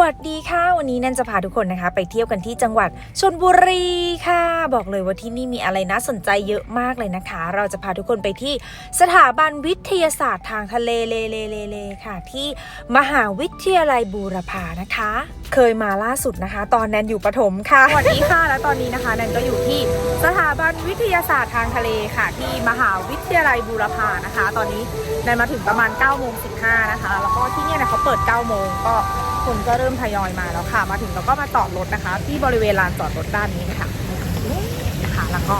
วัสดีค่ะ วันนี้แนันจะพาทุกคนนะคะ ไปเที่ยวกันที่จังหวัดชนบุรีค่ะ บอกเลยว่าที่นี่มีอะไรน่าสนใจเยอะมากเลยนะคะ เราจะพาทุกคนไปที่สถาบันวิทยาศาสตร์ทางทะเลเลเลเลเลค่ะ ที่มหาวิทยาลัยบูรพานะคะ เคยมาล่าสุดนะคะ ตอนแนนอยู่ประถมค่ะสวัสดีค่ะและตอนนี้นะคะแนนก็อยู่ที่สถาบันวิทยาศาสตร์ทางทะเลค่ะ ที่มหาวิทยาลัยบูรพานะคะ ตอนนี้แนนมาถึงประมาณ9โมง15นะคะ แล้วก็ที่นี่นะเขาเปิด9โมงก็ คนก็เริ่มทยอยมาแล้วค่ะ มาถึงเราก็มาจอดรถนะคะ ที่บริเวณลานจอดรถด้านนี้ค่ะนะคะแล้วก็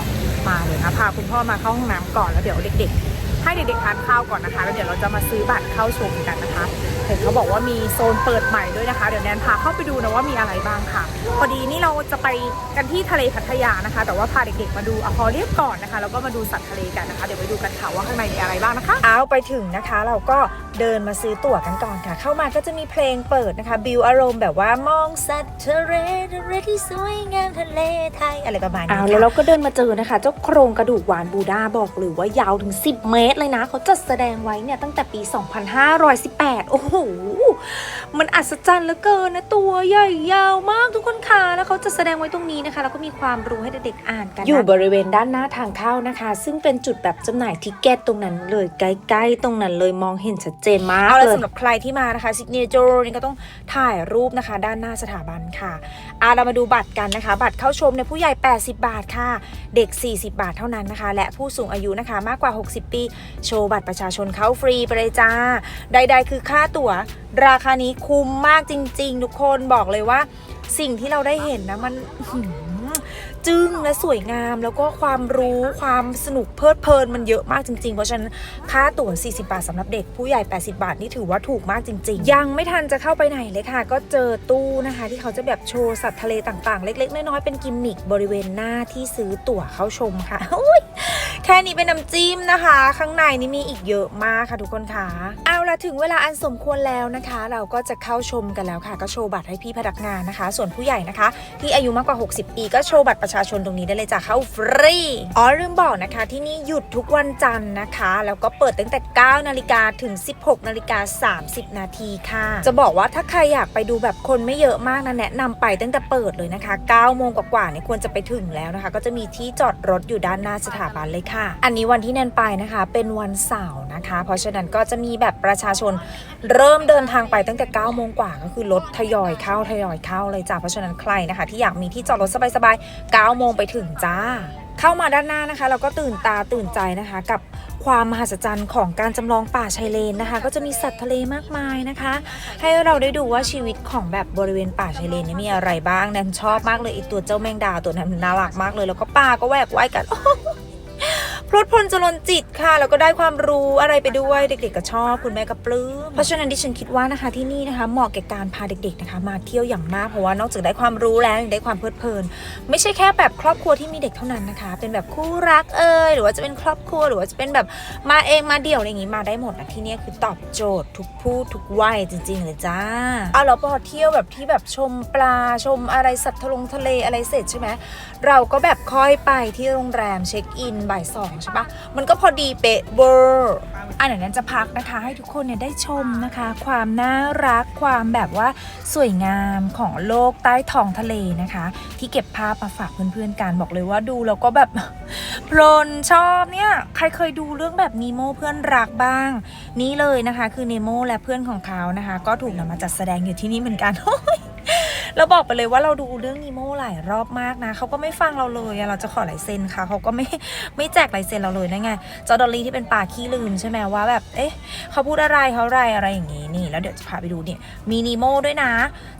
มาเลยนะพาคุณพ่อมาเข้าห้องน้ำก่อนแล้วเดี๋ยวเด็ก ๆ ให้เด็กๆทานข้าวก่อนนะคะแล้วเดี๋ยวเราจะมาซื้อบัตรเข้าชมกันนะคะเห็นเขาบอกว่ามีโซนเปิดใหม่ด้วยนะคะ เดี๋ยวแนนพาเข้าไปดูนะว่ามีอะไรบ้างค่ะ พอดีนี่เราจะไปกันที่ทะเลพัทยานะคะ แต่ว่าพาเด็กๆมาดูอควาเรียมก่อนนะคะ แล้วก็มาดูสัตว์ทะเลกันนะคะ เดี๋ยวไปดูกันค่ะว่าข้างในมีอะไรบ้างนะคะเอาไปถึงนะคะ เราก็เดินมาซื้อตั๋วกันก่อนค่ะ เข้ามาก็จะมีเพลงเปิดนะคะ บิวอารมณ์แบบว่ามองสัตว์ทะเลทะเลที่สวยงามทะเลไทยอะไรประมาณนี้อ้าวค่ะแล้วเราก็เดินมาเจอนะคะ เจ้าโครงกระดูกหวานบูดาบอกเลยว่ายาวถึง 10 เมตรเลยนะ เขาจัดแสดงไว้เนี่ยตั้งแต่ปี 2518 โอ้โห มันอัศจรรย์เหลือเกินนะ ตัวใหญ่ยาวมากทุกคนค่ะแล้วเขาจะแสดงไว้ตรงนี้นะคะ แล้วก็มีความรู้ให้เด็กๆอ่านกัน อยู่บริเวณด้านหน้าทางเข้านะคะ ซึ่งเป็นจุดแบบจำหน่ายทิกเก็ตตรงนั้นเลยใกล้ๆตรงนั้นเลยมองเห็นชัดเจนมากเอาเลละยสำหรับใครที่มานะคะซิกเนเจอร์นี่ก็ต้องถ่ายรูปนะคะ ด้านหน้าสถาบันค่ะอาเรามาดูบัตรกันนะคะ บัตรเข้าชมในยผู้ใหญ่ 80 บาทค่ะ เด็ก 40 บาทเท่านั้นนะคะ และผู้สูงอายุนะคะมากกว่า 60 ปีโชว์บัตรประชาชนเขาฟรีไปเลยจ้า ใด ๆ คือค่าตั๋ว ราคานี้คุ้มมากจริง ๆ ทุกคนบอกเลยว่า สิ่งที่เราได้เห็นนะมัน จึ้งและสวยงาม แล้วก็ความรู้ความสนุกเพลิดเพลินมันเยอะมากจริงๆ เพราะฉะนั้นค่าตั๋ว 40 บาทสำหรับเด็กผู้ใหญ่ 80 บาทนี่ถือว่าถูกมากจริง ๆ ยังไม่ทันจะเข้าไปไหนเลยค่ะ ก็เจอตู้นะคะ ที่เขาจะแบบโชว์สัตว์ทะเลต่างๆ เล็ก ๆ น้อยๆเป็นกิมมิคบริเวณหน้าที่ซื้อตั๋วเข้าชมค่ะโอ้ยแค่นี้เป็นน้ำจิ้มนะคะ ข้างในนี่มีอีกเยอะมากค่ะทุกคนค่ะเอาละถึงเวลาอันสมควรแล้วนะคะ เราก็จะเข้าชมกันแล้วค่ะ ก็โชว์บัตรให้พี่พนักงานนะคะ ส่วนผู้ใหญ่นะคะ ที่อายุมากกว่า 60 ปีก็โชว์บัตรประชาชาชนตรงนี้ได้เลยจ้ะเข้าฟรีอ๋อลืมบอกนะคะ ที่นี่หยุดทุกวันจันทร์นะคะ แล้วก็เปิดตั้งแต่ 9 นาฬิกาถึง 16 นาฬิกา 30 นาทีค่ะ จะบอกว่าถ้าใครอยากไปดูแบบคนไม่เยอะมากนะแนะนำไปตั้งแต่เปิดเลยนะคะ 9 โมงกว่าๆเนี่ยควรจะไปถึงแล้วนะคะ ก็จะมีที่จอดรถอยู่ด้านหน้าสถาบันเลยค่ะ อันนี้วันที่แนนไปนะคะ เป็นวันเสาร์นะคะ เพราะฉะนั้นก็จะมีแบบประชาชนเริ่มเดินทางไปตั้งแต่9โมงกว่าก็คือรถทยอยเข้าทยอยเข้าเลยจ้ะเพราะฉะนั้นใครนะคะ ที่อยากมีที่จอดรถสบายๆ9โมงไปถึงจ้า เข้ามาด้านหน้านะคะ เราก็ตื่นตาตื่นใจนะคะ กับความมหัศจรรย์ของการจำลองป่าชายเลนนะคะ ก็จะมีสัตว์ทะเลมากมายนะคะ ให้เราได้ดูว่าชีวิตของแบบบริเวณป่าชายเลนนี่มีอะไรบ้างแนนชอบมากเลยอีตัวเจ้าแมงดาตัวนั้นมันน่ารักมากเลย แล้วก็ปลาก็แหวกว่ายกัน พลดพลจรนจิตค่ะ แล้วก็ได้ความรู้อะไรไปด้วยเด็กๆก็ชอบคุณแม่ก็ปลื้มเพราะฉะนั้นดิฉันคิดว่านะคะที่นี่นะคะเหมาะแก่การพาเด็กๆนะคะมาเที่ยวอย่างมากเพราะว่านอกจากได้ความรู้แล้วยังได้ความเพลิดเพลิน ไม่ใช่แค่แบบครอบครัวที่มีเด็กเท่านั้นนะคะ เป็นแบบคู่รักเอ่ยหรือว่าจะเป็นครอบครัวหรือว่าจะเป็นแบบมาเองมาเดี่ยวอะไรอย่างงี้มาได้หมดนะที่นี่คือตอบโจทย์ทุกผู้ทุกวัยจริงๆเลยจ้าเอาแล้วพอเที่ยวแบบที่แบบชมปลาชมอะไรสัตว์ทะลงทะเลอะไรเสร็จใช่ไหมเราก็แบบค่อยไปที่โรงแรมเช็คอินบ่ายสองใช่ปะมันก็พอดีเป๊ะเวอร์อันนั้นจะพักนะคะ ให้ทุกคนเนี่ยได้ชมนะคะ ความน่ารักความแบบว่าสวยงามของโลกใต้ท้องทะเลนะคะ ที่เก็บภาพมาฝากเพื่อนๆกันบอกเลยว่าดูแล้วก็แบบเพลนชอบเนี่ย ใครเคยดูเรื่องแบบนีโมเพื่อนรักบ้าง นี่เลยนะคะ คือเนโมและเพื่อนของเขานะคะ ก็ถูกนำมาจัดแสดงอยู่ที่นี่เหมือนกัน เราบอกไปเลยว่าเราดูเรื่องนีโมหลายรอบมากนะเขาก็ไม่ฟังเราเลยเราจะขอลายเซ็นค่ะเขาก็ไม่ไม่แจกลายเซ็นเราเลยนะไงจ้าดอลลี่ที่เป็นปลาขี้ลืมใช่ไหมว่าแบบเอ๊ะเขาพูดอะไรเขาอะไรอะไรอย่างงี้นี่ แล้วเดี๋ยวจะพาไปดูเนี่ยมีนีโมด้วยนะ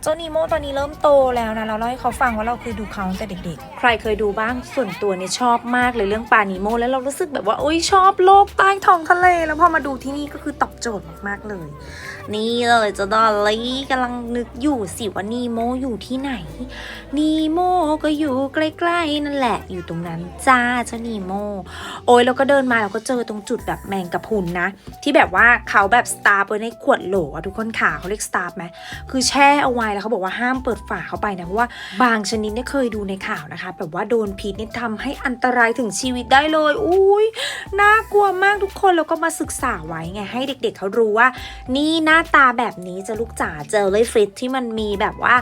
เจ้านีโมตอนนี้เริ่มโตแล้วนะเราเล่าให้เขาฟังว่าเราเคยดูเขาตั้งแต่เด็กๆ ใครเคยดูบ้างส่วนตัวเนี่ยชอบมากเลยเรื่องปลานิโมแล้วเรารู้สึกแบบว่าโอ๊ยชอบโลกใต้ท้องทะเล แล้วพอมาดูที่นี่ก็คือตอบโจทย์มากๆเลย นี่เลยจะดอลลี่กำลังนึกอยู่สิว่านีโมอยที่ไหน นีโมก็อยู่ใกล้ๆนั่นแหละอยู่ตรงนั้นจ้าเจ้านีโมโอ้ยแล้วก็เดินมาเราก็เจอตรงจุดแบบแมงกะพรุนนะ ที่แบบว่าเขาแบบสตาร์ไว้ในขวดโหลอะทุกคนขาเขาเรียกสตาร์ไหมคือแช่เอาไว้แล้วเขาบอกว่าห้ามเปิดฝาเข้าไปนะเพราะว่าบางชนิดเนี่ยเคยดูในข่าวนะคะ แบบว่าโดนพิษนี่ทำให้อันตรายถึงชีวิตได้เลยอุ้ยน่ากลัวมากทุกคนแล้วก็มาศึกษาไว้ไงให้เด็กๆเขารู้ว่า นี่หน้าตาแบบนี้จะลูกจ๋าเจอเลยฟริตที่มันมีแบบว่า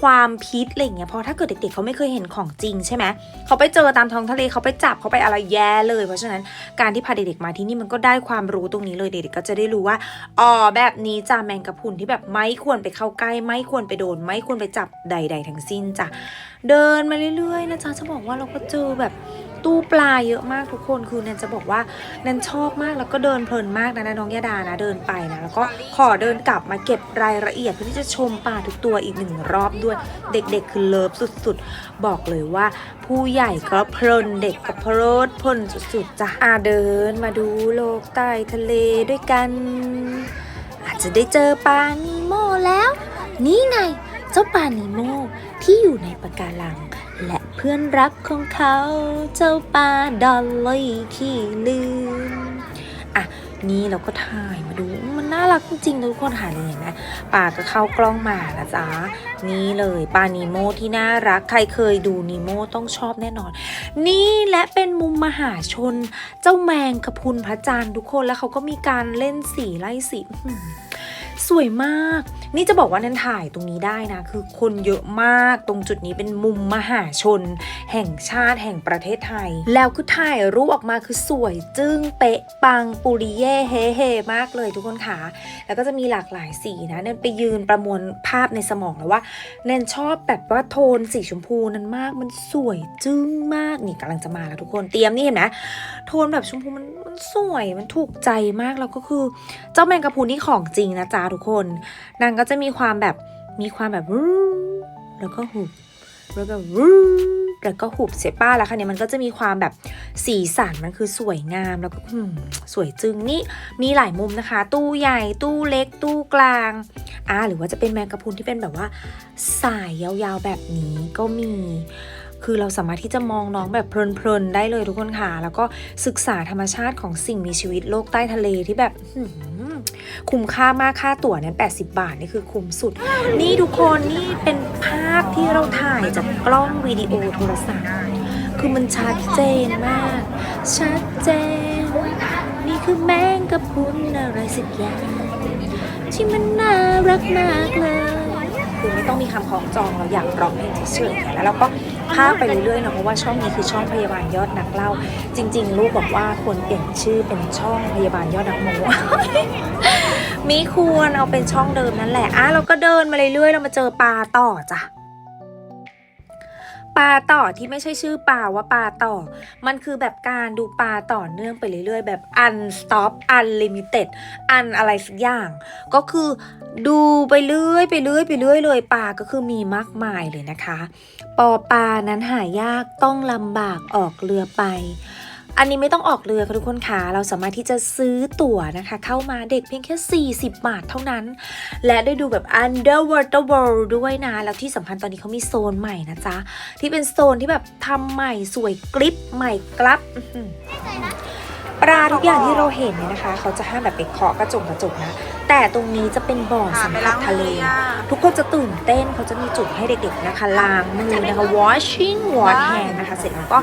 ความพิษอะไรเงี้ยเพราะถ้าเกิดเด็กๆเขาไม่เคยเห็นของจริงใช่ไหมเขาไปเจอตามท้องทะเลเขาไปจับเขาไปอะไรแย่เลย เพราะฉะนั้นการที่พาเด็กๆมาที่นี่มันก็ได้ความรู้ตรงนี้เลยเด็กๆก็จะได้รู้ว่าอ๋อแบบนี้จ้าแมงกะพรุนที่แบบไม่ควรไปเข้าใกล้ ไม่ควรไปโดน ไม่ควรไปจับใด ๆ ทั้งสิ้นจ้ะเดินมาเรื่อยๆนะจ๊ะจะบอกว่าเราก็เจอแบบ ตู้ปลาเยอะมากทุกคนคือแนนจะบอกว่าแนนชอบมากแล้วก็เดินเพลินมากนะนะน้องยาดานะเดินไปนะแล้วก็ขอเดินกลับมาเก็บรายละเอียดเพื่อที่จะชมปลาทุกตัวอีกหนึ่งรอบด้วย เด็กๆ คือเลิฟสุดๆ บอกเลยว่า ผู้ใหญ่ก็เพลินเด็กก็เพลิดเพลินสุดๆจ้ะอาเดินมาดูโลกใต้ทะเลด้วยกัน อาจจะได้เจอปลานีโมแล้ว นี่ไงเจ้าปลานีโมที่อยู่ในปะการัง และเพื่อนรักของเขาเจ้าปลาดอลลี่ที่ลืม อะ นี่เราก็ถ่ายมาดูมันน่ารักจริงๆทุกคนถ่าเลยเห็นไหมปลาก็เข้ากล้องมานะจ๊ะนี่เลยปลานีโมที่น่ารักใครเคยดูนีโมต้องชอบแน่นอน นี่และเป็นมุมมหาชน เจ้าแมงกะพุนพระจันทร์ทุกคนแล้วเขาก็มีการเล่นสีไล่สีสวยมากนี่จะบอกว่านันถ่ายตรงนี้ได้นะ คือคนเยอะมากตรงจุดนี้เป็นมุมมหาชน แห่งชาติแห่งประเทศไทย แล้วคือถ่ายรูปออกมาคือสวยจึ้งเป๊ะปังปุริเย่เฮเฮมากเลยทุกคนค่ะ แล้วก็จะมีหลากหลายสีนะเนนไปยืนประมวลภาพในสมองแล้วว่าแนนชอบแบบว่าโทนสีชมพูนั้นมากมันสวยจึ้งมากนี่กำลังจะมาแล้วทุกคนเตรียมนี่เห็นไหมโทนแบบชมพูมันมันสวยมันถูกใจมากแล้วก็คือ เจ้าแมงกะพรุนนี่ของจริงนะจ๊ะทุกคนนางก็จะมีความแบบมีความแบบวูแล้วก็หุบแล้วก็วู้แล้วก็หุบเสร็จป้าแล้วค่ะเนี่ยมันก็จะมีความแบบสีสันมันคือสวยงามแล้วก็สวยจึงนี่มีหลายมุมนะคะ ตู้ใหญ่ตู้เล็กตู้กลางอ่าหรือว่าจะเป็นแมงกะพรุนที่เป็นแบบว่าสายยาวๆแบบนี้ก็มี คือเราสามารถที่จะมองน้องแบบเพลินๆได้เลยทุกคนค่ะ แล้วก็ศึกษาธรรมชาติของสิ่งมีชีวิตโลกใต้ทะเลที่แบบคุ้มค่ามากค่าตั๋วนั้น 80 บาท นี่คือคุ้มสุด นี่ทุกคนนี่เป็นภาพที่เราถ่ายจากกล้องวิดีโอโทรศัพท์คือมันชัดเจนมาก ชัดเจน นี่คือแมงกะพรุนอะไรสักอย่างที่มันน่ารักมากเลยคือไม่ต้องมีคำคล้องจองเราอยากร้องเพลงเฉยๆแล้วเราก็ ภากไปเรื่อยๆเนาะเพราะว่าช่องนี้คือช่องพยาบาลยอดนักเล่า จริง ๆ ลูกบอกว่าควรเปลี่ยนชื่อเป็นช่องพยาบาลยอดนักโมมีควรเอาเป็นช่องเดิมนั่นแหละอะเราก็เดินมาเรื่อยๆเรามาเจอปลาต่อจ้ะ ปลาต่อที่ไม่ใช่ชื่อปลาว่าปลาต่อ มันคือแบบการดูปลาต่อเนื่องไปเรื่อยๆ แบบ unstop unlimited อันอะไรสักอย่าง ก็คือดูไปเรื่อยไปเรื่อยไปเรื่อยเลยปลาก็คือมีมากมายเลยนะคะ ปอปลานั้นหายากต้องลำบากออกเรือไป อันนี้ไม่ต้องออกเรือค่ะทุกคนค่ะ เราสามารถที่จะซื้อตั๋วนะคะ เข้ามาเด็กเพียงแค่ 40 บาทเท่านั้น และได้ดูแบบ underwater world ด้วยนะ แล้วที่สำคัญตอนนี้เขามีโซนใหม่นะจ๊ะ ที่เป็นโซนที่แบบทำใหม่สวยกริปใหม่กลับอื้อหือปลาทุกอย่างที่เราเห็นเนี่ยนะคะ เขาจะห้ามแบบไปเคาะกระจกกระจกนะ แต่ตรงนี้จะเป็นบ่อสัมผัสทะเล ทุกคนจะตื่นเต้นเขาจะมีจุดให้เด็กๆนะคะล้างมือนะคะ washing wash hand นะคะ เสร็จแล้วก็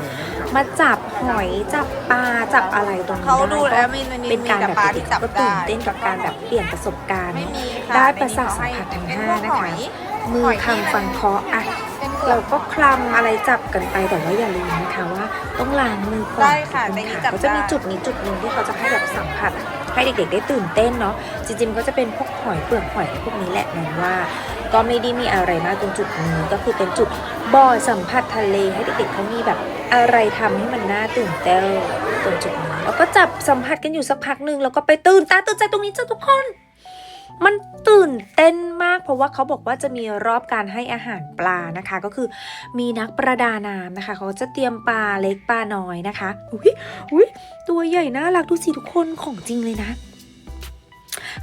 มาจับ หอยจับปลาจับอะไรตรงนี้เขาดูได้แล้วก็มีมันมีเป็นการแต่แบบปลาเด็ที่กจับๆก็ได้ตื่นเต้นกับการแบบเปลี่ยนประสบการณ์ไม่เนอะมีค่ะได้ในประนี้สาทเขสัมให้ผัสทั้งเป็นห้าพวกนะหคะอยมือหอยคำฟันเคาะอะเป็นเปลืเราอกก็คลำอะไรจับกันไปแต่ว่าอย่าลืมนะคะว่า ต้องล้างมือก่อนได้ค่ะณในนี้ขาจับเขาจะมีได้จุดนี้จุดหนึ่งที่เขาจะให้แบบสัมผัสให้เด็กๆ ได้ตื่นเต้นเนาะจริงๆมันก็จะเป็นพวกหอยเปลือกหอยพวกนี้แหละนั่นว่า ก็ไม่ได้มีอะไรมากตรงจุดนี้ก็คือเป็นจุดบ่อสัมผัสทะเลให้เด็กๆเขามีแบบ อะไรทำให้มันน่าตื่นเต้นตรงจุดนี้แล้วก็จับสัมผัสกันอยู่สักพักหนึ่งแล้วก็ไปตื่นตาตื่นใจตรงนี้จ้ะทุกคน มันตื่นเต้นมาก เพราะว่าเขาบอกว่าจะมีรอบการให้อาหารปลานะคะ ก็คือมีนักประดาน้ำนะคะ เขาจะเตรียมปลาเล็กปลาน้อยนะคะอุ้ยอุ้ยตัวใหญ่น่ารักดูสิทุกคนของจริงเลยนะ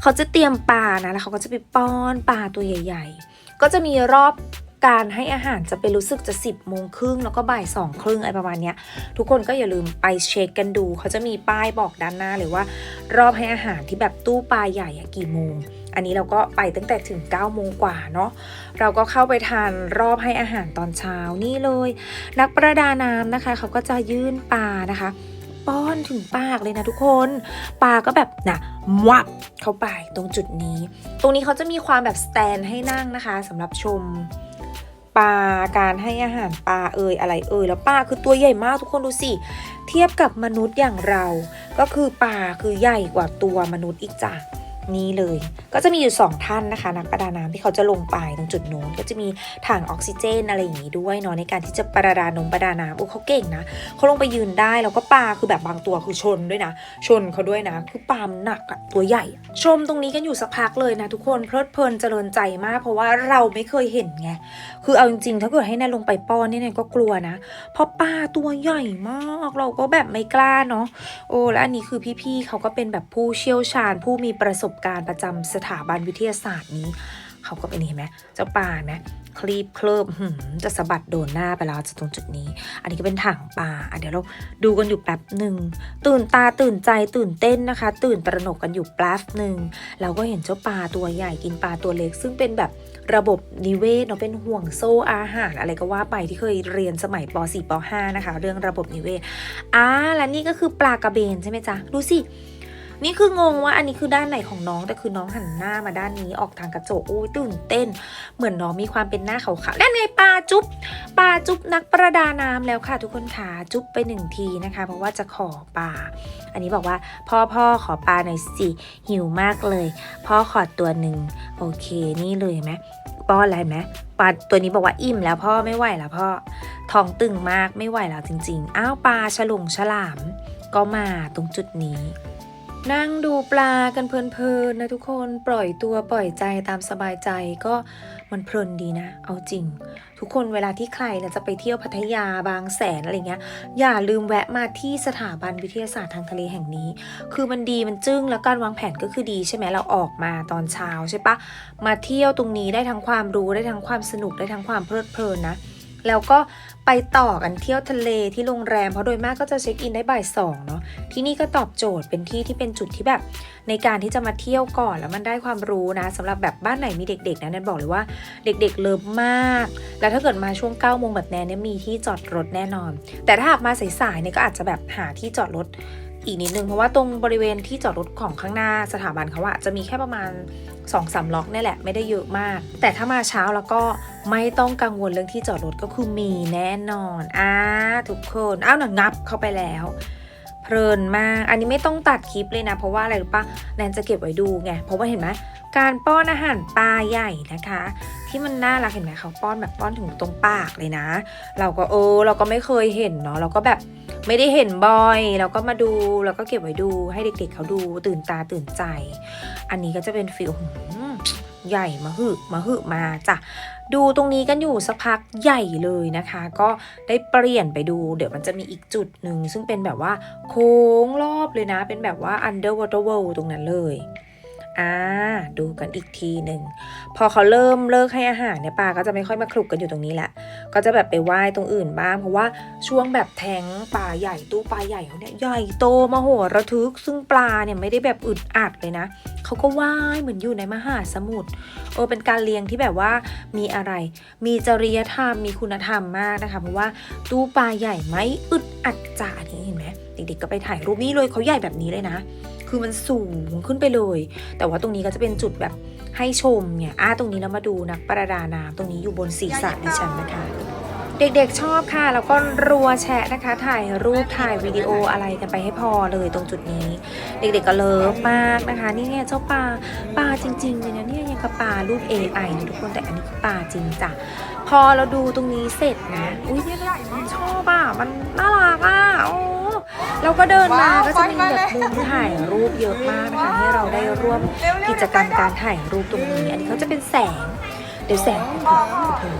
เขาจะเตรียมปลานะแล้วเขาก็จะไปป้อนปลาตัวใหญ่ ๆ ก็จะมีรอบ การให้อาหารจะเป็นรู้สึกจะ 10โมงครึ่งแล้วก็บ่ายสองครึ่งอะไรประมาณเนี้ย ทุกคนก็อย่าลืมไปเช็คกันดู เขาจะมีป้ายบอกด้านหน้าเลยว่า รอบให้อาหารที่แบบตู้ปลาใหญ่กี่โมง อันนี้เราก็ไปตั้งแต่ถึง9โมงกว่าเนาะเราก็เข้าไปทานรอบให้อาหารตอนเช้านี่เลย นักประดาน้ำนะคะ เขาก็จะยื่นปลานะคะป้อนถึงปากเลยนะทุกคนปลาก็แบบนะมวับเข้าไปตรงจุดนี้ ตรงนี้เขาจะมีความแบบสแตนให้นั่งนะคะสำหรับชม ปลาการให้อาหารปลาเอ่ยอะไรเอ่ยแล้วปลาคือตัวใหญ่มากทุกคนดูสิ เทียบกับมนุษย์อย่างเรา ก็คือปลาคือใหญ่กว่าตัวมนุษย์อีกจ้ะ นี่เลย ก็จะมีอยู่สองท่านนะคะ นักประดาน้ำที่เขาจะลงไปตรงจุดนู้นก็จะมีถังออกซิเจนอะไรอย่างนี้ด้วยเนาะในการที่จะประดานงประดาน้ำโอ้เขาเก่งนะเขาลงไปยืนได้แล้วก็ปลาคือแบบบางตัวคือชนด้วยนะ ชนเขาด้วยนะ คือปลามหนักอะตัวใหญ่ ชมตรงนี้กันอยู่สักพักเลยนะทุกคนเพลิดเพลินเจริญใจมาก เพราะว่าเราไม่เคยเห็นไงคือเอาจริงๆถ้าเกิดให้แนนลงไปป้อนเนี่ยแนนก็กลัวนะ เพราะปลาตัวใหญ่มากเราก็แบบไม่กล้าเนาะโอ้และอันนี้คือพี่ๆเขาก็เป็นแบบผู้เชี่ยวชาญผู้มีประสบการณ์ประจำสถาบันวิทยาศาสตร์นี้ เขาก็เป็นเห็นไหมเจ้าปลาไหมคลีบเคลิบจะสะบัดโดนหน้าไปแล้วจากตรงจุดนี้ อันนี้ก็เป็นถังปลาอะเดี๋ยวเราดูกันอยู่แป๊บหนึ่ง ตื่นตาตื่นใจตื่นเต้นนะคะ ตื่นตระหนกกันอยู่แป๊บหนึ่ง เราก็เห็นเจ้าปลาตัวใหญ่กินปลาตัวเล็ก ซึ่งเป็นแบบระบบนิเวศเนาะเป็นห่วงโซ่อาหาร อะไรก็ว่าไปที่เคยเรียนสมัยป .4 ป .5 นะคะ เรื่องระบบนิเวศอ่าและนี่ก็คือปลากระเบนใช่ไหมจ๊ะ ดูสิ นี่คืองงว่าอันนี้คือด้านไหนของน้องแต่คือน้องหันหน้ามาด้านนี้ออกทางกระจกโอ้ยตื่นเต้น เหมือนน้องมีความเป็นหน้าขาวๆด้านไงปลาจุ๊บปลาจุ๊บนักประดาน้ำแล้วค่ะ ทุกคนค่ะจุ๊บไปหนึ่งทีนะคะ เพราะว่าจะขอปลาอันนี้บอกว่าพ่อพ่อขอปลาหน่อยสิหิวมากเลย พ่อขอตัวหนึ่งโอเคนี่เลยไหมป้อนอะไรไหมปลาตัวนี้บอกว่าอิ่มแล้วพ่อไม่ไหวแล้วพ่อท้องตึงมากไม่ไหวแล้วจริง ๆ อ้าวปลาฉลงฉลาม ก็มาตรงจุดนี้ นั่งดูปลากันเพลินๆนะทุกคนปล่อยตัวปล่อยใจตามสบายใจก็มันเพลินดีนะ เอาจริง ทุกคนเวลาที่ใครนี่ยจะไปเที่ยวพัทยาบางแสนอะไรเงี้ย อย่าลืมแวะมาที่สถาบันวิทยาศาสตร์ทางทะเลแห่งนี้ คือมันดีมันจึ้งแล้วการวางแผนก็คือดีใช่ไหมเราออกมาตอนเช้าใช่ปะมาเที่ยวตรงนี้ได้ทั้งความรู้ได้ทั้งความสนุกได้ทั้งความเพลิดเพลินนะ แล้วก็ไปต่อกันเที่ยวทะเลที่โรงแรม เพราะโดยมากก็จะเช็คอินได้บ่ายสองเนาะที่นี่ก็ตอบโจทย์เป็นที่ที่เป็นจุดที่แบบ ในการที่จะมาเที่ยวก่อนแล้วมันได้ความรู้นะสำหรับแบบบ้านไหนมีเด็ก ๆ นะแนนบอกเลยว่าเด็ก ๆ เลิฟมาก แล้วถ้าเกิดมาช่วง9ก้าโมงแบบแนนเนี่ยมีที่จอดรถแน่นอน แต่ถ้าหากมาสายๆเนี่ยก็อาจจะแบบหาที่จอดรถ อีกนิดนึงเพราะว่าตรงบริเวณที่จอดรถของข้างหน้าสถาบันเขาอะจะมีแค่ประมาณ2อสามล็อกนี่แหละไม่ได้เยอะมาก แต่ถ้ามาเช้าแล้วก็ไม่ต้องกังวลเรื่องที่จอดรถก็คือมีแน่นอนอ่าทุกคนอ้าวหนังงับเข้าไปแล้วเพลินมาก อันนี้ไม่ต้องตัดคลิปเลยนะ เพราะว่าอะไรรู้ปะแนนจะเก็บไว้ดูไง เพราะว่าเห็นไหม การป้อนอาหารปลาใหญ่นะคะ ที่มันน่ารักเห็นไหมเขาป้อนแบบป้อนถึงตรงปากเลยนะ เราก็เออเราก็ไม่เคยเห็นเนาะเราก็แบบไม่ได้เห็นบ่อยเราก็มาดูแล้วก็เก็บไว้ดูให้เด็กๆเขาดูตื่นตาตื่นใจ อันนี้ก็จะเป็นฟิลหืมใหญ่มาหึมาหึมาจ้ะดูตรงนี้กันอยู่สักพักใหญ่เลยนะคะ ก็ได้เปลี่ยนไปดู เดี๋ยวมันจะมีอีกจุดหนึ่งซึ่งเป็นแบบว่าโค้งรอบเลยนะ เป็นแบบว่า underwater world ตรงนั้นเลย อ่าดูกันอีกทีหนึ่งพอเขาเริ่มเลิกให้อาหารเนี่ยปลาก็จะไม่ค่อยมาคลุกกันอยู่ตรงนี้แหละ ก็จะแบบไปว่ายตรงอื่นบ้าง เพราะว่าช่วงแบบแทงปลาใหญ่ตู้ปลาใหญ่เขาเนี่ยใหญ่โตมโหระทึก ซึ่งปลาเนี่ยไม่ได้แบบอึดอัดเลยนะเขาก็ว่ายเหมือนอยู่ในมหาสมุทรเออเป็นการเลี้ยงที่แบบว่ามีอะไร มีจริยธรรมมีคุณธรรมมากนะคะ เพราะว่าตู้ปลาใหญ่ไม่อึดอัดจ่านี่เห็นไหมเด็กๆก็ไปถ่ายรูปนี่เลยเขาใหญ่แบบนี้เลยนะ คือมันสูงขึ้นไปเลย แต่ว่าตรงนี้ก็จะเป็นจุดแบบให้ชมเนี่ยอ่าตรงนี้เรามาดูนักประดาน้ำตรงนี้อยู่บนศีรษะดิฉันนะคะ เด็กๆชอบค่ะ แล้วก็รัวแชะนะคะ ถ่ายรูปถ่ายวิดีโออะไรกันไปให้พอเลยตรงจุดนี้ เด็กๆก็เลิฟมากนะคะ นี่เนี่ยเจ้าปลาปลาจริงๆเลยนะเนี่ยยังกับปลารูป AI นะทุกคนแต่อันนี้คือปลาจริงจ้ะพอเราดูตรงนี้เสร็จนะ อุ้ยเนี่ยมันชอบอะมันน่ารักอะโอ้ เราก็เดินมาก็จะมีแบบมุมถ่ายรูปเยอะมากนะคะให้เราได้ร่วมกิจกรรมการถ่ายรูปตรงนี้ อันนี้เขาจะเป็นแสง เดี๋ยวแสงเพิ่มเพิ่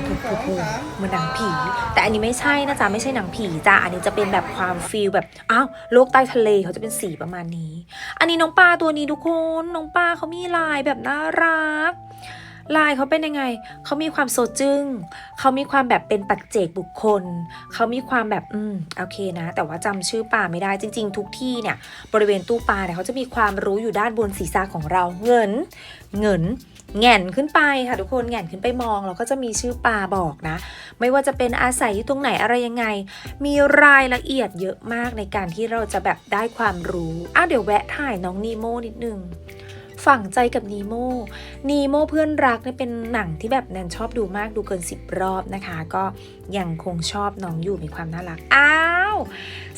มเพิ่มเหมือนหนังผี แต่อันนี้ไม่ใช่นะจ๊ะไม่ใช่หนังผีจ้ะอันนี้จะเป็นแบบความฟีลแบบอ้าวโลกใต้ทะเลเขาจะเป็นสีประมาณนี้ อันนี้น้องปลาตัวนี้ทุกคนน้องปลาเขามีลายแบบน่ารัก ลายเขาเป็นยังไง เขามีความโซจึ้ง เขามีความแบบเป็นปัจเจกบุคคล เขามีความแบบ อืม โอเคนะ แต่ว่าจำชื่อปลาไม่ได้ จริง ๆ ทุกที่เนี่ย บริเวณตู้ปลาเนี่ยเขาจะมีความรู้อยู่ด้านบนศีรษะของเรา เงิน เงินแง่นขึ้นไปค่ะทุกคนแง่นขึ้นไปมองเราก็จะมีชื่อปลาบอกนะ ไม่ว่าจะเป็นอาศัยอยู่ตรงไหนอะไรยังไง มีรายละเอียดเยอะมากในการที่เราจะแบบได้ความรู้อะเดี๋ยวแวะถ่ายน้องนีโมนิดนึง ฝังใจกับนีโมนีโมเพื่อนรักเนี่ยเป็นหนังที่แบบแนนชอบดูมากดูเกิน 10 รอบนะคะ ก็ยังคงชอบน้องอยู่มีความน่ารัก อ้าว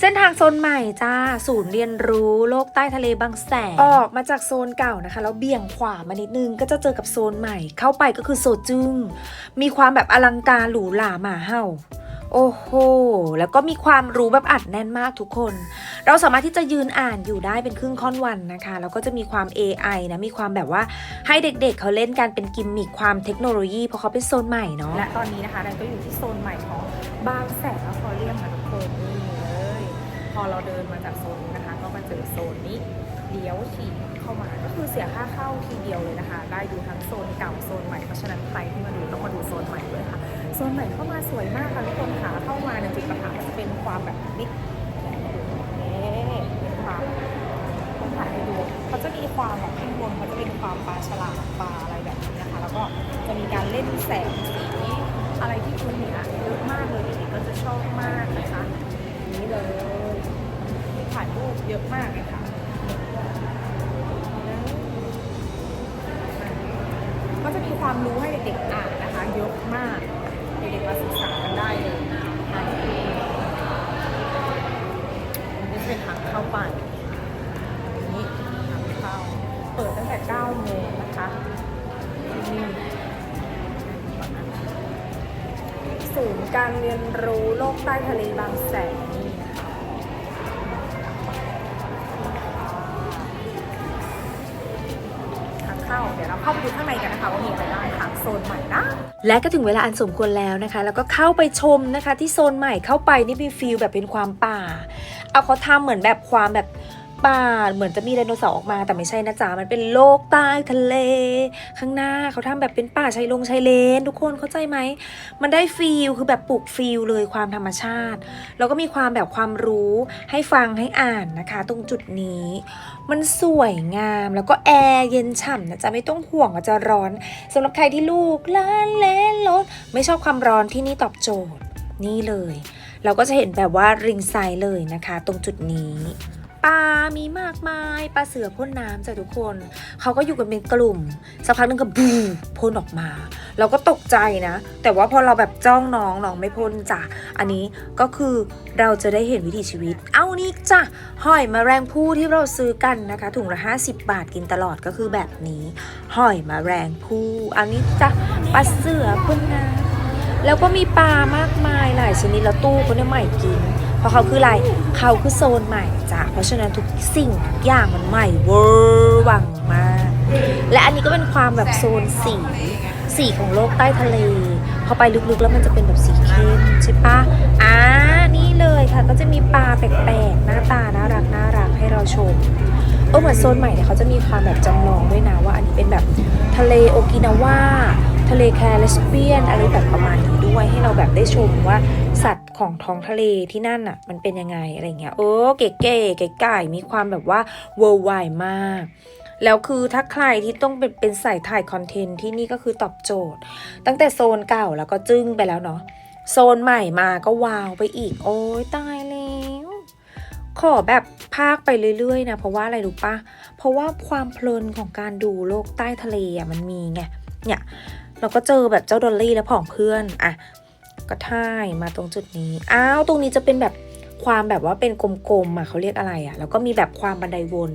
เส้นทางโซนใหม่จ้า ศูนย์เรียนรู้โลกใต้ทะเลบางแสน ออกมาจากโซนเก่านะคะ แล้วเบี่ยงขวามานิดนึงก็จะเจอกับโซนใหม่ เข้าไปก็คือโซจึง มีความแบบอลังการหรูหราหมาเห่า โอ้โห แล้วก็มีความรู้แบบอัดแน่นมากทุกคน เราสามารถที่จะยืนอ่านอยู่ได้เป็นครึ่งค่อนวันนะคะ แล้วก็จะมีความ AI นะ มีความแบบว่าให้เด็กๆเขาเล่นกันเป็นกิมมิคความเทคโนโลยี เพราะเขาเป็นโซนใหม่เนาะ และตอนนี้นะคะเราก็อยู่ที่โซนใหม่ของบางแสนอควาเรียมค่ะทุกคนนี่เลย พอเราเดินมาจากโซนนี้นะคะ ก็มาเจอโซนนี้เลี้ยวฉีกเข้ามา ก็คือเสียค่าเข้าทีเดียวเลยนะคะ ได้ดูทั้งโซนเก่าโซนใหม่ เพราะฉะนั้นใครที่มาดูต้องมาดูโซนใหม่เลยค่ะ โซนใหม่เข้ามาสวยมากค่ะทุกคนค่ะเข้ามาในยจุดประทับจะเป็นความแบบนิดนี่เป็นความต้องถ่ายให้ดูเขาจะมีความแบบข้างบนเขาจะเป็นความปลาฉลามปลาอะไรแบบนี้นะคะ แล้วก็จะมีการเล่นแสงสีอะไรที่คุณเห็นอเยอะมากเลยเด็กๆก็จะชอบมากนะคะนี่เลยถ่ายรูปเยอะมากเลยค่ะก็จะมีความรู้ให้เด็กๆอ่านนะคะเยอะมาก เด็กๆมาศึกษากันได้เลยอ่านเองนี่เป็นทางเข้าไปนี่ทางเข้าเปิดตั้งแต่9โมงนะคะที่นี่ศูนย์การเรียนรู้โลกใต้ทะเลบางแสนทางเข้า เดี๋ยวเราเข้าไปดูข้างในกันนะคะว่ามีอะไรบ้างค่ะโซนใหม่นะ และก็ถึงเวลาอันสมควรแล้วนะคะ แล้วก็เข้าไปชมนะคะ ที่โซนใหม่เข้าไปนี่มีฟีลแบบเป็นความป่า เอาเขาทำเหมือนแบบความแบบ ป่าเหมือนจะมีไดโนเสาร์ออกมาแต่ไม่ใช่นะจ๊ะมันเป็นโลกใต้ทะเล ข้างหน้าเขาทำแบบเป็นป่าชายลงชายเลน ทุกคนเข้าใจไหม มันได้ฟีลคือแบบปลูกฟีลเลยความธรรมชาติ แล้วก็มีความแบบความรู้ให้ฟังให้อ่านนะคะ ตรงจุดนี้ มันสวยงามแล้วก็แอร์เย็นฉ่ำนะจ๊ะไม่ต้องห่วงว่าจะร้อนสำหรับใครที่ลูกล้านเล่นรถไม่ชอบความร้อนที่นี่ตอบโจทย์นี่เลย เราก็จะเห็นแบบว่าริงไซด์เลยนะคะ ตรงจุดนี้ ปลา มีมากมาย ปลาเสือพ่นน้ำจ้ะทุกคน เขาก็อยู่กันเป็นกลุ่ม สักพักหนึงก็บูพ่นออกมา เราก็ตกใจนะ แต่ว่าพอเราแบบจ้องน้องน้องไม่พ่นจ้ะ อันนี้ก็คือเราจะได้เห็นวิถีชีวิต เอานี่จ้ะ หอยแมลงภู่ที่เราซื้อกันนะคะ ถุงละ 50 บาทกินตลอดก็คือแบบนี้ หอยแมลงภู่อันนี้จ้ะ ปลาเสือพ่นน้ำแล้วก็มีปลามากมายหลายชนิดแล้วตู้เขาเนี่ยใหม่กิน เพราะเขาคืออะไรเขาคือโซนใหม่จ้ะเพราะฉะนั้นทุกสิ่งทุกอย่างมันใหม่เวอร์วังมากและอันนี้ก็เป็นความแบบโซนสีสีของโลกใต้ทะเลพอไปลึกๆแล้วมันจะเป็นแบบสีเข้มใช่ปะอ่านี่เลยค่ะ ก็จะมีปลาแปลกๆหน้าตาน่ารักน่ารักให้เราชมเออเหมือนโซนใหม่เนี่ยเขาจะมีความแบบจำลองด้วยนะว่าอันนี้เป็นแบบทะเลโอกินาว่าทะเลแคริสเปียนอะไรแบบประมาณนี้ด้วยให้เราแบบได้ชมว่า ของท้องทะเลที่นั่นอะ มันเป็นยังไงอะไรเงี้ยเออเก๋ๆเก๋ๆมีความแบบว่าเวอร์ไวมาก แล้วคือถ้าใครที่ต้องเป็นเป็นสายถ่ายคอนเทนต์ที่นี่ก็คือตอบโจทย์ ตั้งแต่โซนเก่าแล้วก็จึ้งไปแล้วเนาะโซนใหม่มาก็ว้าวไปอีก โอ้ยตายแล้วขอแบบภาคไปเรื่อยๆนะเพราะว่าอะไรรู้ปะเพราะว่าความเพลินของการดูโลกใต้ทะเลอะมันมีไงเนี่ยเราก็เจอแบบเจ้าดอลลี่และผองเพื่อนอะ ก็ท่ายมาตรงจุดนี้ อ้าว ตรงนี้จะเป็นแบบความแบบว่าเป็นกลมๆอะเขาเรียกอะไรอะ แล้วก็มีแบบความบันไดวน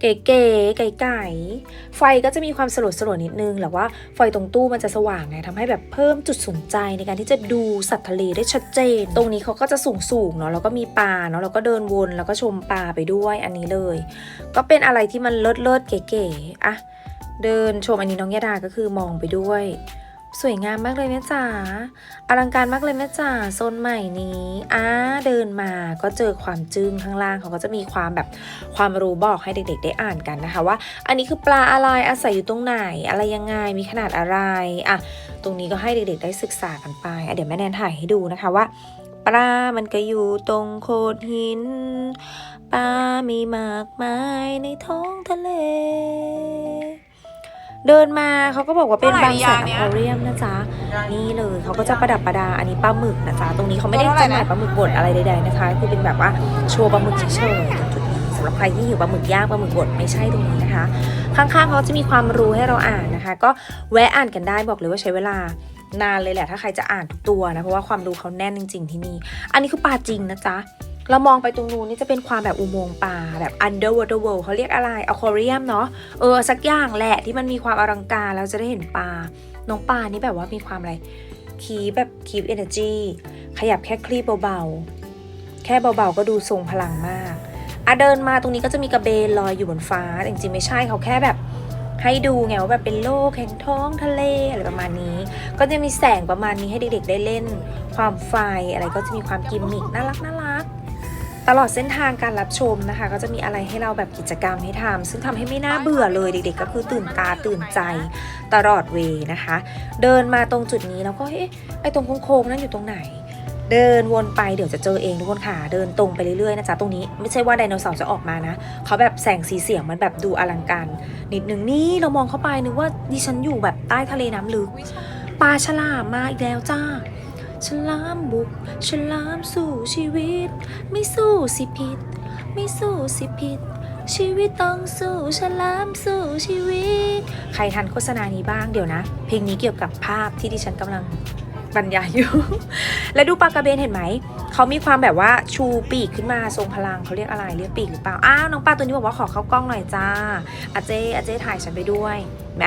เก๋ๆไก่ๆไฟก็จะมีความสลัวสลัวๆนิดนึงแต่ว่าไฟตรงตู้มันจะสว่างไงทำให้แบบเพิ่มจุดสนใจในการที่จะดูสัตว์ทะเลได้ชัดเจน ตรงนี้เขาก็จะสูงสูงๆเนาะแล้วก็มีปลาเนาะแล้วก็เดินวนแล้วก็ชมปลาไปด้วยอันนี้เลย ก็เป็นอะไรที่มันเลิศเลิศๆเก๋ๆอะเดินชมอันนี้น้องยาดาก็คือมองไปด้วย สวยงามมากเลยแม่จ๋าอลังการมากเลยแม่จ๋าโซนใหม่นี้อ่าเดินมาก็เจอความจึ้งข้างล่างเขาก็จะมีความแบบความรู้บอกให้เด็กๆ ได้อ่านกันนะคะ ว่า อันนี้คือปลาอะไรอาศัยอยู่ตรงไหน อะไรยังไงมีขนาดอะไรอะตรงนี้ก็ให้เด็กๆ ได้ศึกษากันไปเดี๋ยวแม่แนนถ่ายให้ดูนะคะว่าปลา มันก็อยู่ตรงโขดหิน ปลา มีมากมายในท้องทะเล เดินมาเขาก็บอกว่าเป็นบางแสนอควาเรียมนะจ๊ะนี่เลยเขาก็จะประดับประดาอันนี้ปลาหมึกนะจ๊ะตรงนี้เขาไม่ได้จำหน่ายปลาหมึกบดอะไรใดๆนะคะคือเป็นแบบว่าโชว์ปลาหมึกเฉยๆตรงจุดนี้สำหรับใครที่หิวปลาหมึกย่างปลาหมึกบดไม่ใช่ตรงนี้นะคะ ข้างๆเขาจะมีความรู้ให้เราอ่านนะคะ ก็แวะอ่านกันได้บอกเลยว่าใช้เวลานานเลยแหละถ้าใครจะอ่านทุกตัวนะเพราะว่าความรู้เขาแน่นจริง ๆ ที่นี่อันนี้คือปลาจริงนะจ๊ะ เรามองไปตรงนู้นนี่จะเป็นความแบบอุโมงค์ปลาแบบ underwater world เขาเรียกอะไร aquarium เนาะเออสักอย่างแหละที่มันมีความอลังการแล้วจะได้เห็นปลาน้องปลานี่แบบว่ามีความอะไรคีแบบคีบ energy ขยับแค่คลีบเบาๆ แค่เบาๆก็ดูทรงพลังมากอะเดินมาตรงนี้ก็จะมีกระเบนลอยอยู่บนฟ้าแต่จริงๆไม่ใช่เขาแค่แบบให้ดูไงว่าแบบเป็นโลกแห่งท้องทะเลอะไรประมาณนี้ ก็จะมีแสงประมาณนี้ให้เด็กๆได้เล่น ความไฟอะไรก็จะมีความกิมมิกน่ารักน่ารัก ตลอดเส้นทางการรับชมนะคะ ก็จะมีอะไรให้เราแบบกิจกรรมให้ทำซึ่งทำให้ไม่น่าเบื่อเลยเด็กๆ ก็คือตื่นตาตื่นใจตลอดเวย์นะคะ เดินมาตรงจุดนี้แล้วก็เอ๊ะไอตรงโค้งๆนั่นอยู่ตรงไหน เดินวนไปเดี๋ยวจะเจอเองทุกคนค่ะ เดินตรงไปเรื่อยๆนะจ๊ะตรงนี้ไม่ใช่ว่าไดโนเสาร์จะออกมานะเขาแบบแสงสีเสียงมันแบบดูอลังการนิดนึงนี่เรามองเข้าไปนึกว่าดิฉันอยู่แบบใต้ทะเลน้ำลึกปลาฉลามมาอีกแล้วจ้า ฉลามบุกฉลามสู่ชีวิต ไม่สู้สิผิด ไม่สู้สิผิด ชีวิตต้องสู้ฉลามสู้ชีวิต ใครทันโฆษณานี้บ้างเดี๋ยวนะ เพลงนี้เกี่ยวกับภาพที่ดิฉันกำลังบรรยายอยู่ และดูปลากระเบนเห็นไหม เขามีความแบบว่าชูปีกขึ้นมาทรงพลังเขาเรียกอะไรเรียกปีกหรือเปล่า อ้าวน้องปลาตัวนี้บอกว่าขอเข้ากล้องหน่อยจ้าอาเจอาเจถ่ายฉันไปด้วยไหม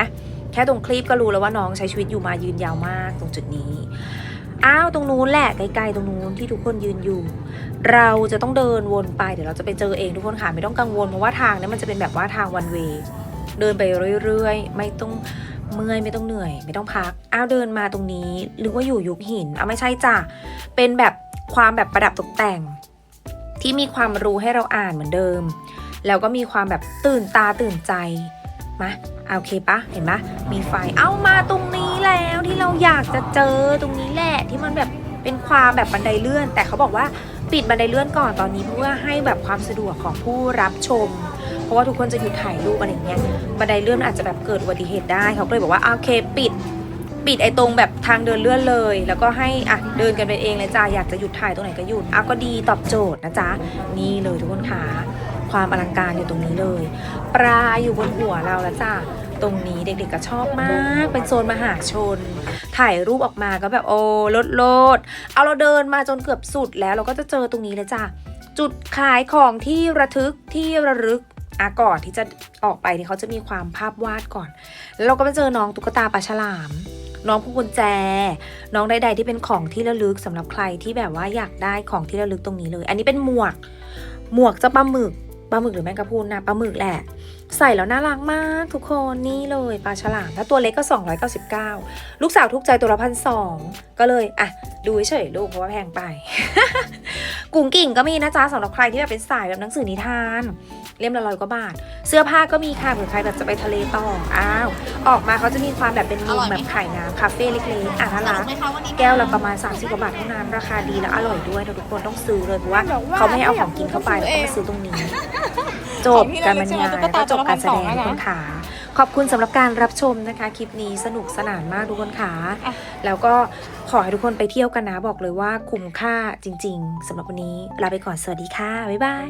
แค่ตรงคลิปก็รู้แล้วว่าน้องใช้ชีวิตอยู่มายืนยาวมากตรงจุดนี้ อ้าวตรงนู้นแหละไกลๆตรงนู้นที่ทุกคนยืนอยู่ เราจะต้องเดินวนไปเดี๋ยวเราจะไปเจอเองทุกคนค่ะไม่ต้องกังวลเพราะว่าทางนี้มันจะเป็นแบบว่าทางวันเวเดินไปเรื่อยๆ ไม่ต้องเมื่อยไม่ต้องเหนื่อย ไม่ต้องพัก อ้าวเดินมาตรงนี้หรือว่าอยู่ยุคหินอ้าวไม่ใช่จ้ะเป็นแบบความแบบประดับตกแต่ง ที่มีความรู้ให้เราอ่านเหมือนเดิม แล้วก็มีความแบบตื่นตาตื่นใจ มาโอเคปะเห็นปะมีไฟเอามาตรงนี้แล้วที่เราอยากจะเจอตรงนี้แหละที่มันแบบเป็นความแบบบันไดเลื่อน แต่เขาบอกว่าปิดบันไดเลื่อนก่อนตอนนี้เพื่อให้แบบความสะดวกของผู้รับชม เพราะว่าทุกคนจะหยุดถ่ายรูปอะไรเงี้ยบันไดเลื่อนอาจจะแบบเกิดอุบัติเหตุได้เขาก็เลยบอกว่าโอเคปิดปิดไอ้ตรงแบบทางเดินเลื่อนเลย แล้วก็ให้อะเดินกันไปเองเลยจ้าอยากจะหยุดถ่ายตรงไหนก็หยุดอะก็ดีตอบโจทย์นะจ๊ะนี่เลยทุกคนค่ะ ความอลังการอยู่ตรงนี้เลย ปลาอยู่บนหัวเราแล้วจ้าตรงนี้เด็กๆก็ชอบมาก เป็นโซนมหาชน ถ่ายรูปออกมาก็แบบโอ้ลดโลด เอาเราเดินมาจนเกือบสุดแล้วเราก็จะเจอตรงนี้เลยจ้ะจุดขายของที่ระทึกที่ระลึกอาก่อนที่จะออกไปเนี่ยเขาจะมีความภาพวาดก่อน แล้วเราก็ไปเจอน้องตุ๊กตาปลาฉลาม น้องพวงกุญแจ น้องใดๆที่เป็นของที่ระลึกสำหรับใครที่แบบว่าอยากได้ของที่ระลึกตรงนี้เลย อันนี้เป็นหมวก หมวกเจะปลาหมึก ปลาหมึกหรือแมงกะพรุนนะปลาหมึกแหละ ใส่แล้วน่ารักมากทุกคนนี่เลยปลาฉลามถ้าตัวเล็กก็ 299 ลูกสาวทุกใจตัวละพันสองก็เลยอะดูเฉยๆลูกเพราะว่าแพงไป กุ่งกิ่งก็มีนะจ๊ะสำหรับใครที่แบบเป็นสายแบบหนังสือนิทาน เล่มละร้อยกว่าบาท เสื้อผ้าก็มีค่ะเผื่อใครแบบจะไปทะเลต่ออ้าวออกมาเขาจะมีความแบบเป็นมุมแบบขายน้ำคาเฟ่เล็กๆอะน่ารักแก้วละประมาณ 30กว่าบาทเท่านั้นราคาดีและอร่อยด้วยนะทุกคนต้องซื้อเลยเพราะว่าเขาไม่ให้เอาของกินเข้าไปแล้วก็มาซื้อตรงนี้ จบการบรรยายแล้วก็จบการแสดงทุกคนขาขอบคุณสำหรับการรับชมนะคะ คลิปนี้สนุกสนานมากทุกคนขาแล้วก็ขอให้ทุกคนไปเที่ยวกันนะ บอกเลยว่าคุ้มค่าจริง ๆสำหรับวันนี้ลาไปก่อนสวัสดีค่ะ บ๊ายบาย